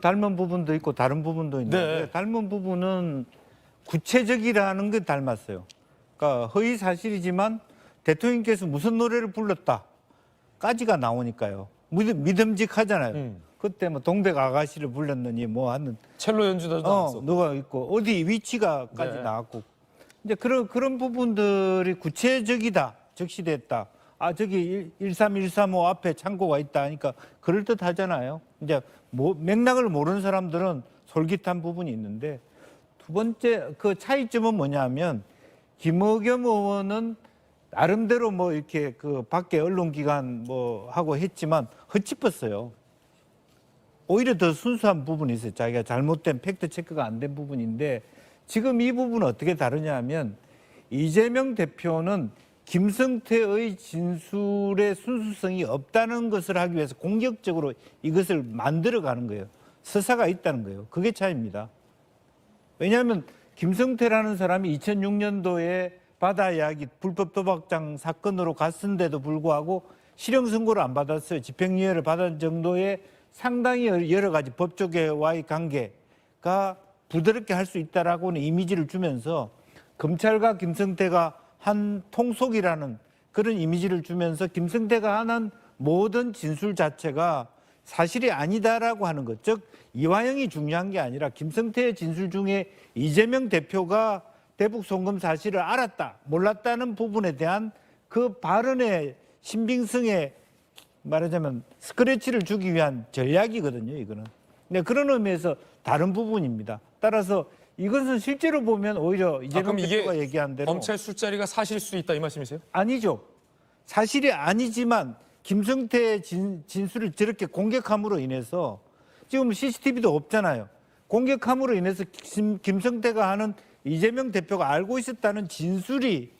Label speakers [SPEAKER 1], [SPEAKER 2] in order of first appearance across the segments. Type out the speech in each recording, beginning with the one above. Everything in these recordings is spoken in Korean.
[SPEAKER 1] 닮은 부분도 있고 다른 부분도 있는데
[SPEAKER 2] 네.
[SPEAKER 1] 닮은 부분은 구체적이라는 게 닮았어요. 그러니까 허위 사실이지만 대통령께서 무슨 노래를 불렀다까지가 나오니까요. 믿음, 믿음직하잖아요.
[SPEAKER 2] 음.
[SPEAKER 1] 그때 뭐 동백 아가씨를 불렀느니 뭐 하는
[SPEAKER 2] 첼로 연주자도
[SPEAKER 1] 어. 누가 있고 어디 위치가까지
[SPEAKER 2] 네.
[SPEAKER 1] 나왔고 이제 그런 그런 부분들이 구체적이다 적시됐다 아 저기 13135 앞에 창고가 있다 하니까 그럴 듯 하잖아요 이제 뭐 맥락을 모르는 사람들은 솔깃한 부분이 있는데 두 번째 그 차이점은 뭐냐면 김의겸 의원은 나름대로 뭐 이렇게 그 밖에 언론기관 뭐 하고 했지만 헛짚었어요. 오히려 더 순수한 부분이 있어요. 자기가 잘못된 팩트 체크가 안 된 부분인데 지금 이 부분은 어떻게 다르냐 하면 이재명 대표는 김성태의 진술의 순수성이 없다는 것을 하기 위해서 공격적으로 이것을 만들어가는 거예요. 서사가 있다는 거예요. 그게 차이입니다. 왜냐하면 김성태라는 사람이 2006년도에 바다 이야기 불법 도박장 사건으로 갔는데도 불구하고 실형 선고를 안 받았어요. 집행유예를 받은 정도의 상당히 여러 가지 법조계와의 관계가 부드럽게 할 수 있다라고는 이미지를 주면서 검찰과 김성태가 한 통속이라는 그런 이미지를 주면서 김성태가 하는 모든 진술 자체가 사실이 아니다라고 하는 것. 즉 이화영이 중요한 게 아니라 김성태의 진술 중에 이재명 대표가 대북 송금 사실을 알았다, 몰랐다는 부분에 대한 그 발언의 신빙성에 말하자면 스크래치를 주기 위한 전략이거든요, 이거는. 네, 그런 의미에서 다른 부분입니다. 따라서 이것은 실제로 보면 오히려
[SPEAKER 2] 아,
[SPEAKER 1] 이재명
[SPEAKER 2] 그럼 이게
[SPEAKER 1] 대표가 얘기한 대로
[SPEAKER 2] 검찰 술자리가 사실 수 있다 이 말씀이세요?
[SPEAKER 1] 아니죠. 사실이 아니지만 김성태의 진, 진술을 저렇게 공격함으로 인해서 지금 CCTV도 없잖아요. 공격함으로 인해서 김, 김성태가 하는 이재명 대표가 알고 있었다는 진술이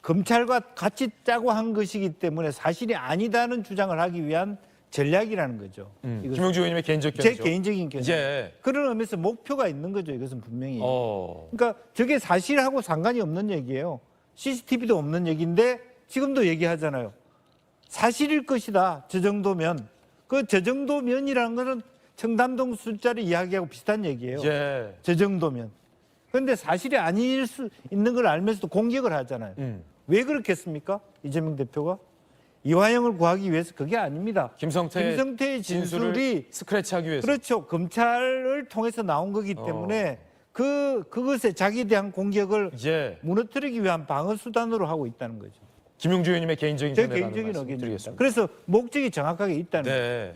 [SPEAKER 1] 검찰과 같이 짜고 한 것이기 때문에 사실이 아니다는 주장을 하기 위한 전략이라는 거죠. 이것은
[SPEAKER 2] 김용주 의원님의 개인적
[SPEAKER 1] 제
[SPEAKER 2] 견해죠.
[SPEAKER 1] 개인적인 견해.
[SPEAKER 2] 예.
[SPEAKER 1] 그런 의미에서 목표가 있는 거죠. 이것은 분명히.
[SPEAKER 2] 어.
[SPEAKER 1] 그러니까 저게 사실하고 상관이 없는 얘기예요. CCTV도 없는 얘기인데 지금도 얘기하잖아요. 사실일 것이다. 저 정도면. 그 저 정도면이라는 거는 청담동 술자리 이야기하고 비슷한 얘기예요.
[SPEAKER 2] 예.
[SPEAKER 1] 저 정도면. 그런데 사실이 아닐 수 있는 걸 알면서도 공격을 하잖아요.
[SPEAKER 2] 음.
[SPEAKER 1] 왜 그렇겠습니까? 이재명 대표가? 이화영을 구하기 위해서 그게 아닙니다.
[SPEAKER 2] 김성태
[SPEAKER 1] 김성태의 진술이
[SPEAKER 2] 스크래치하기 위해서.
[SPEAKER 1] 그렇죠. 검찰을 통해서 나온 거기 때문에 그 그것에 자기에 대한 공격을
[SPEAKER 2] 예.
[SPEAKER 1] 무너뜨리기 위한 방어 수단으로 하고 있다는 거죠.
[SPEAKER 2] 김용주 의원님의 개인적인
[SPEAKER 1] 제
[SPEAKER 2] 견해라는
[SPEAKER 1] 개인적인
[SPEAKER 2] 의견입니다.
[SPEAKER 1] 그래서 목적이 정확하게 있다는 거죠.
[SPEAKER 2] 네.